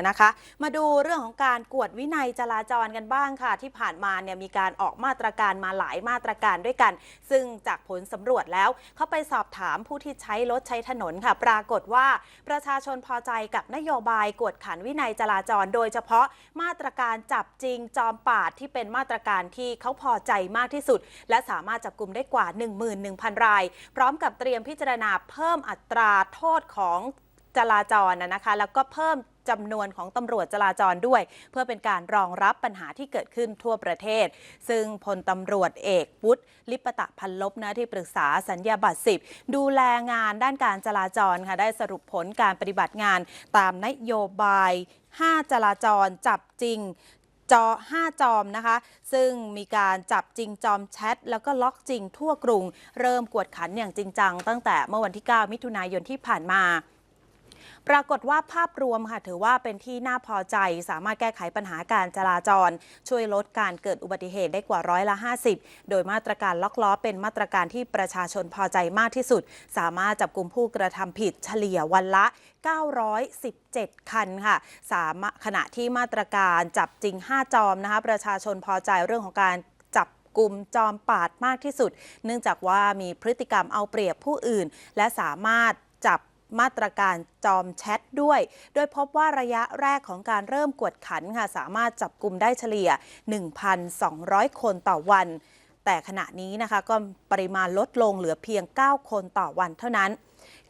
นะคะมาดูเรื่องของการกวดวินัยจราจรกันบ้างค่ะ ที่ผ่านมาเนี่ยมีการออกมาตรการมาหลายมาตรการด้วยกัน ซึ่งจากผลสำรวจแล้ว เขาไปสอบถามผู้ที่ใช้รถใช้ถนนค่ะ ปรากฏว่าประชาชนพอใจกับนโยบายกวดขันวินัยจราจร โดยเฉพาะมาตรการจับจริงจอมปาดที่เป็นมาตรการที่เขาพอใจมากที่สุด และสามารถจับกลุ่มได้กว่า 11,000 ราย พร้อมกับเตรียมพิจารณาเพิ่มอัตราโทษของจราจรนะนะคะ แล้วก็เพิ่ม จำนวนของตำรวจจราจรด้วย เพื่อเป็นการรองรับปัญหาที่เกิดขึ้นทั่วประเทศ ซึ่งพลตำรวจเอกวุฒิลิปตะพันลบนะที่ปรึกษาสัญญาบัตร10ดูแลงานด้านการจราจรค่ะได้สรุปผลการปฏิบัติงานตามนโยบาย 5 จราจรจับจริงจอ5จอมนะคะ ซึ่งมีการจับจริงจอมแชท แล้วก็ล็อกจริงทั่วกรุง เริ่มกวดขันอย่างจริงจัง ตั้งแต่เมื่อวันที่ 9 มิถุนายนที่ผ่านมา ปรากฏว่าภาพรวมค่ะถือว่าเป็นที่น่าพอใจ สามารถแก้ไขปัญหาการจราจร ช่วยลดการเกิดอุบัติเหตุได้กว่าร้อยละ 50 โดยมาตรการล็อกล้อ เป็นมาตรการที่ประชาชนพอใจมากที่สุด สามารถจับกลุ่มผู้กระทำผิดเฉลี่ยวันละ 917 คันค่ะสามารถขณะที่มาตรการจับจริง 5 จอมนะคะประชาชนพอใจเรื่องของการจับกลุ่มจอมปาดมากที่สุด เนื่องจากว่ามีพฤติกรรมเอาเปรียบผู้อื่น และสามารถจับ มาตรการจอมแชทด้วย โดยพบว่าระยะแรกของการเริ่มกวดขันค่ะสามารถจับกลุ่มได้เฉลี่ย 1,200 คนต่อวัน แต่ขณะนี้นะคะก็ปริมาณลดลงเหลือเพียง 9 คนต่อวันเท่านั้น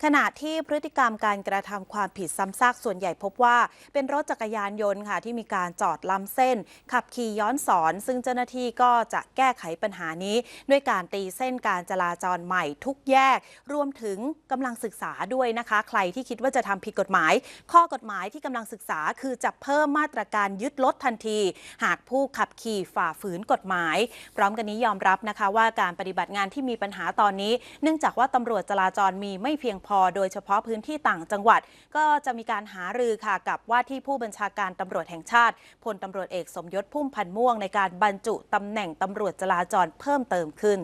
ขณะที่พฤติกรรมการกระทำความผิดซ้ำซากส่วนใหญ่พบว่า เป็นรถจักรยานยนต์ค่ะที่มีการจอดล้ำเส้น ขับขี่ย้อนสอน ซึ่งเจ้าหน้าที่ก็จะแก้ไขปัญหานี้ ด้วยการตีเส้นการจราจรใหม่ทุกแยก รวมถึงกำลังศึกษาด้วยนะคะ ใครที่คิดว่าจะทำผิดกฎหมาย ข้อกฎหมายที่กำลังศึกษาคือจะเพิ่มมาตรการยึดรถทันที หากผู้ขับขี่ฝ่าฝืนกฎหมาย พร้อมกันนี้ยอมรับนะคะว่าการปฏิบัติงานที่มีปัญหาตอนนี้ เนื่องจากว่าตำรวจจราจรมีไม่เพียงพอโดยเฉพาะพื้นที่ต่างจังหวัด ก็จะมีการหารือค่ะกับว่าที่ผู้บัญชาการตำรวจแห่งชาติพลตำรวจเอกสมยศพุ่มพันธ์ม่วงในการบรรจุตำแหน่งตำรวจจราจรเพิ่มเติมขึ้น